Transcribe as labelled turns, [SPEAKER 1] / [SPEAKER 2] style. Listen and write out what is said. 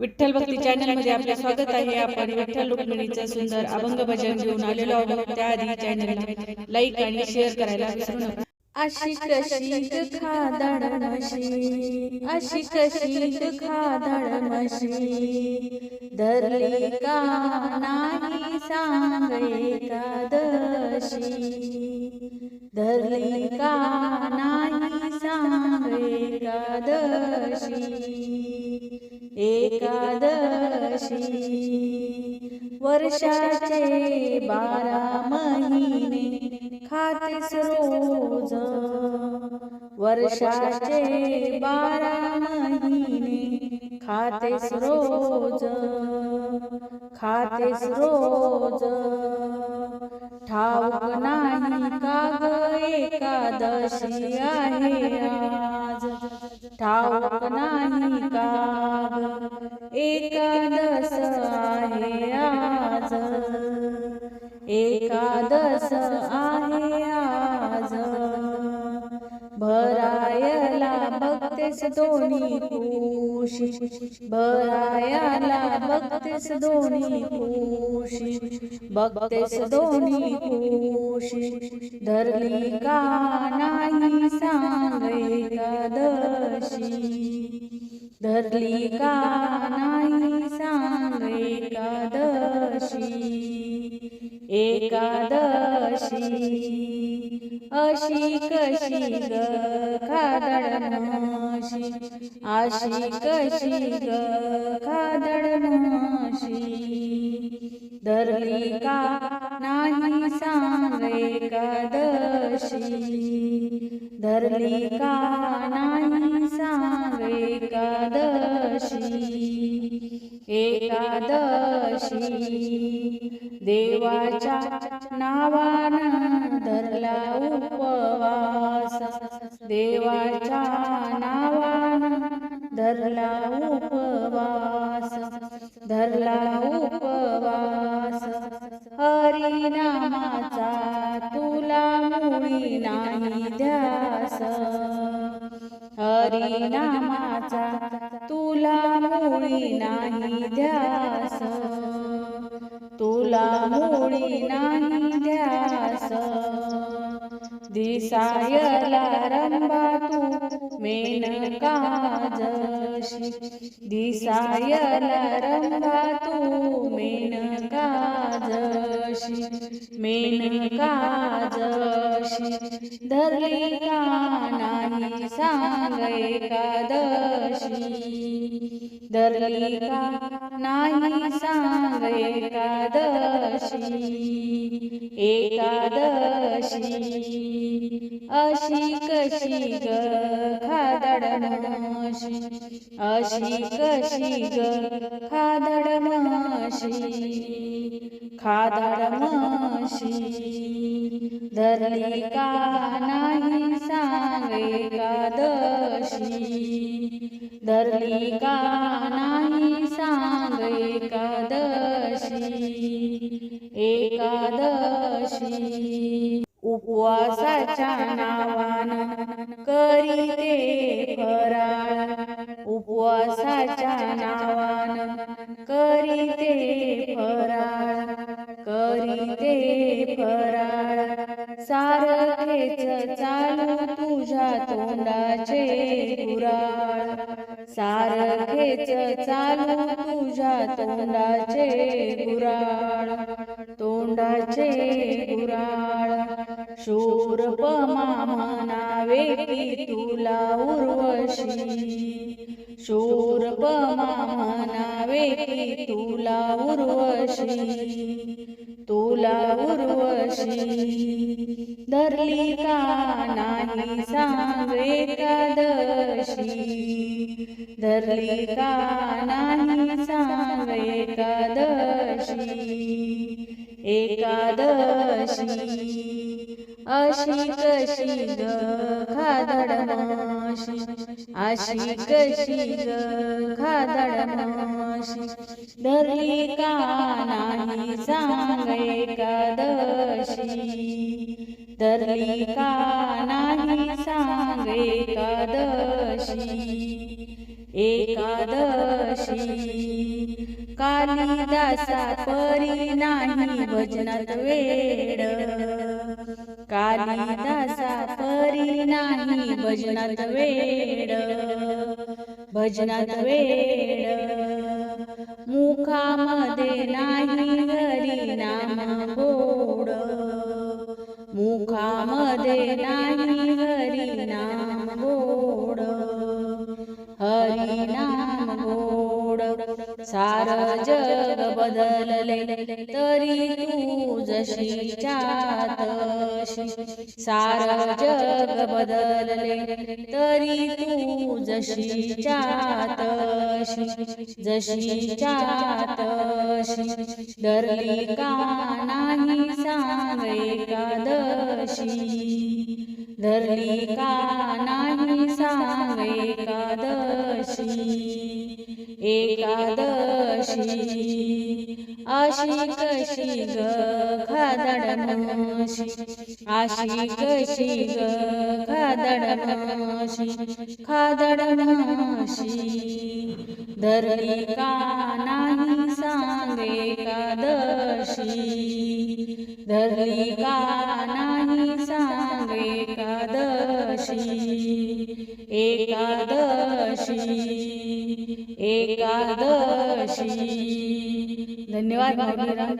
[SPEAKER 1] विठ्ठल भक्ती चॅनलमध्ये आपले स्वागत आहे. आपण विठ्ठल रुक्मिणीचं सुंदर अभंग भजन घेऊन आलेलो आहोत. त्याआधी चॅनलला लाईक आणि शेअर करायला विसरू नका.
[SPEAKER 2] अशी कशी खादड म्हशी अशी कशी खादड म्हशी धरली का नाही सांग एकादशी धरली का नाही सांग एकादशी एकादशी वर्षाचे बारा महिने खातेस रोज. वर्षाचे बारा महिने खातेस रोज. खातेस रोज. ठाऊक नाही का एकादशी आहे ठाऊक नाही का? आहे आज. एकादस आहे आज. भरायला बघतेस दोन्ही कुशी भरायला बघतेस दोन्ही कुशी बघतेस दोन्ही कुशी धरली का नाही सांग एकादशी धरली का नाही सांग एकादशी? एकादशी अशी कशी ग खादळ म्हशी अशी कशी ग खादड धरली का नाही सांग एकादशी? धरली का नाही देवाच्या नावान धरला उपवास. देवाच्या नावान धरला उपवास. धरला उपवास. हरिनामाचा तुला मुळी नाही ध्यास. हरिनामाचा तुला मुळी नाही ध्यास. तुला मुळी नाही ध्यास दिसायला रंबा तू मेनका जशी दिसायला रंबा तू मेनका जशी मेनका जशी धरली का नाही सांग एकादशी. धरली नाही सांग एकादशी एकादशी. अशी कशी ग खादड अशी कशी ग खादड म्हशी खादड म्हशी धरली का नाही सांग एकादशी? धरली का नाही सांग एकादशी एकादशी. उपवासाच्या नावानं करीते फराळ. उपवासाच्या नावानं करीते फराळ. करीते फराळ. सारखेच चालू तुझ्या तोंडाचे पुराळ सारखेच चालू तुझ्या तोंडाचे गुराळ तोंडाचे गुराळ शूरपमा म्हणावे की तुला उर्वशी. शूरपमा म्हणावे तुला उर्वशी तुला उर्वशी. धरली का नाही सांग एकादशी? धरली का नाही सांग एकादशी? एकादशी अशी कशी ग खादडमा माशी अशी कशी खादड माशी धरली का नाही सांग एकादशी. धरली का नाही सांग एकादशी. एकादशी. कालिदासा परी नाही भजनात वेड. कालिदासा परी नाही भजनात वेड. भजनात वेड. मुखामध्ये नाही हरी नाम गोड. मुखामध्ये नाही सार जग बदलले तरी तू जशी तशी सार जग बदलले तरी तू जशी तशी जशी तशी धरली का नाही सांग एकादशी. धरली का नाही सांग एकादशी. एका अशी कशी ग खादड माशी अशी कशी ग खादड माशी खादड माशी धरली का नाही सांग कादशी? धरली का नाही सांग एकादशी एकादशी एकादशी धन्यवाद माऊली रामकृष्ण हरी.